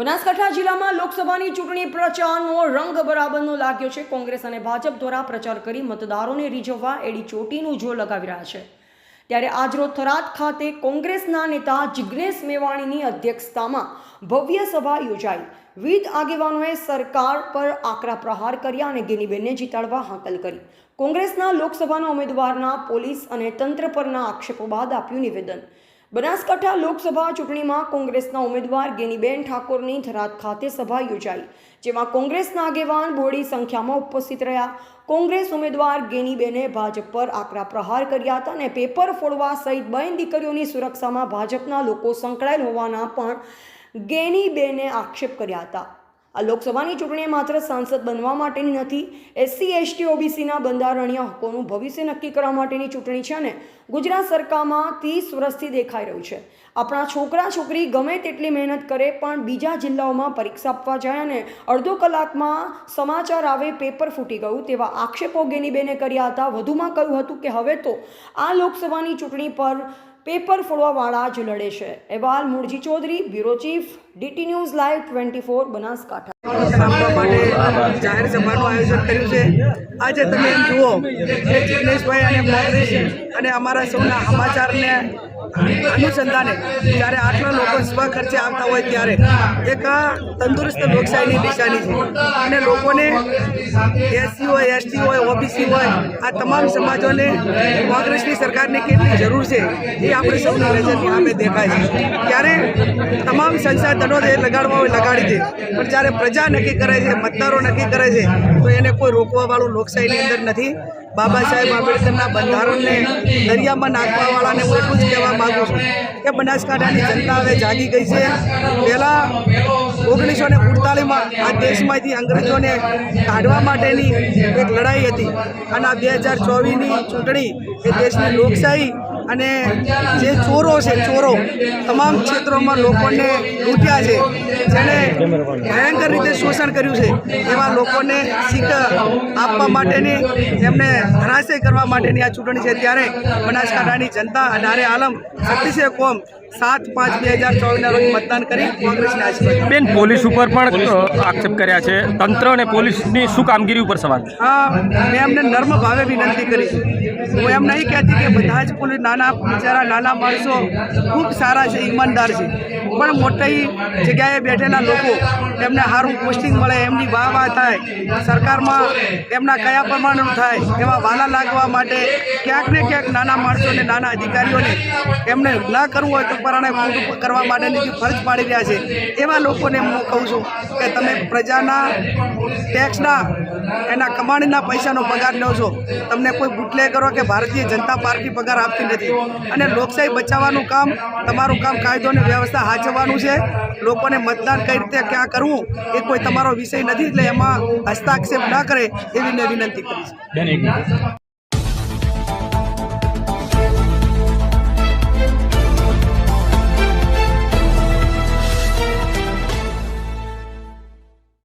બનાસકાંઠા જિલ્લામાં લોકસભાની ચૂંટણી પ્રચારનો રંગ બરાબરનો લાગ્યો છે. કોંગ્રેસ અને ભાજપ દ્વારા પ્રચાર કરી મતદારોને રીઝવવા એડી ચોટીનું જોર લગાવી રહ્યા છે. ત્યારે આજરોજ થરાદ ખાતે કોંગ્રેસના નેતા જિગ્નેશ મેવાણીની અધ્યક્ષતામાં ભવ્ય સભા યોજાઈ. વિવિધ આગેવાનોએ સરકાર પર આકરા પ્રહાર કર્યા અને ગેનીબેનને જીતાડવા હાંકલ કરી. કોંગ્રેસના લોકસભાના ઉમેદવારના પોલીસ અને તંત્ર પરના આક્ષેપો બાદ આપ્યું નિવેદન. બનાસકાંઠા લોકસભા ચૂંટણીમાં કોંગ્રેસના ઉમેદવાર ગેનીબેન ઠાકોરની થરાદ ખાતે સભા યોજાઈ, જેમાં કોંગ્રેસના આગેવાન બોડી સંખ્યામાં ઉપસ્થિત રહ્યા. કોંગ્રેસ ઉમેદવાર ગેનીબેને ભાજપ પર આકરા પ્રહાર કર્યા હતા અને પેપર ફોડવા સહિત બહેન દીકરીઓની સુરક્ષામાં ભાજપના લોકો સંકળાયેલ હોવાના પણ ગેનીબેને આક્ષેપ કર્યા હતા. આ લોકસભાની ચૂંટણી માત્ર સાંસદ બનવા માટેની નથી, એસસી, એસટી ઓબીસીના બંધારણીય હકોનું ભવિષ્ય નક્કી કરવા માટેની ચૂંટણી છે અને ગુજરાત સરકારમાં ત્રીસ વર્ષથી દેખાઈ રહ્યું છે. આપણા છોકરા છોકરી ગમે તેટલી મહેનત કરે પણ બીજા જિલ્લાઓમાં પરીક્ષા આપવા જાય અને અડધો કલાકમાં સમાચાર આવે, પેપર ફૂટી ગયું તેવા આક્ષેપો ગેનીબેને કર્યા હતા. વધુમાં કહ્યું હતું કે હવે તો આ લોકસભાની ચૂંટણી પર પેપર ફોડવાવાળા જ લડે છે. અહેવાલ Mulji Chaudhary, bureau chief, DT news live twenty four Banaskantha. જાહેર સભાનું આયોજન કર્યું છે. આજે તમે એમ જુઓ કે જિગ્નેશભાઈ અને કોંગ્રેસ અને અમારા સૌના સમાચારને અનુસંધાને જ્યારે આટલા લોકો સ્વ ખર્ચે આવતા હોય ત્યારે એક આ તંદુરસ્ત લોકશાહીની નિશાની છે. અને લોકોને એસસી હોય, એસટી હોય, ઓબીસી હોય, આ તમામ સમાજોને કોંગ્રેસની સરકારની કેટલી જરૂર છે એ આપણે સૌની નજરની સામે દેખાય છે. ત્યારે તમામ સંસાધનો જે લગાડવા હોય લગાડી દે. પણ જ્યારે પ્રજા નક્કી કરે છે, મતદારો નક્કી કરે છે, તો એને કોઈ રોકવાવાળું લોકશાહીની અંદર નથી. બાબા સાહેબ આંબેડકરના બંધારણને દરિયામાં નાખવાવાળાને હું એટલું જ કહેવા માગું છું કે બનાસકાંઠાની જનતા હવે જાગી ગઈ છે. પહેલાં ઓગણીસો ને અડતાલીસમાં આ દેશમાંથી અંગ્રેજોને કાઢવા માટેની એક લડાઈ હતી અને આ બે હજાર ચોવીસની ચૂંટણી એ દેશની લોકશાહી અને જે ચોરો છે, ચોરો, તમામ ક્ષેત્રોમાં લોકોને લૂંટ્યા છે જેને ભયંકર રીતે શોષણ કર્યું છે, એવા લોકોને શીખ આપવા માટેની, એમને ધરાશય કરવા માટેની આ ચૂંટણી છે. ત્યારે બનાસકાંઠાની જનતા, અઢારે આલમ છત્રીસે કોમ સાત પાંચ બે હજાર ચોવીસના રોજ મતદાન કરી કોંગ્રેસને આશીર્વાદ બેન પોલીસ ઉપર પણ આક્ષેપ કર્યા છે. તંત્ર અને પોલીસની શું કામગીરી ઉપર સવાલ? મેં એમને નર્મ ભાવે વિનંતી કરી. હું એમ નહીં કહેતી કે બધા જ પોલીસ નાના બિચારા નાના માણસો ખૂબ સારા છે ઈમાનદાર છે. પણ મોટી જગ્યાએ બેઠેલા લોકો એમને સારું પોસ્ટિંગ મળે એમની વાહ વાહ થાય. સરકારમાં એમના કયા પ્રમાણનું થાય એવા વાલા લાગવા માટે ક્યાંક ને ક્યાંક નાના માણસોને નાના અધિકારીઓને એમને ના કરવું હોય તો પરાણે ખોટું કરવા માટેની જે ફરજ પાડી રહ્યા છે, એવા લોકોને હું કહું છું કે તમે પ્રજાના ટેક્સના એના કમાણીના પૈસાનો પગાર લો છો. તમને કોઈ બુટલે કરો કે ભારતીય જનતા પાર્ટી પગાર આપતી નથી. અને લોકશાહી બચાવવાનું કામ, તમારું કામ કાયદો અને વ્યવસ્થા હાચવવાનું છે. લોકોને મતદાન કઈ રીતે ક્યાં કરવું, એ કોઈ તમારો વિષય નથી, એટલે એમાં હસ્તાક્ષેપ ના કરે એવી મેં વિનંતી કરી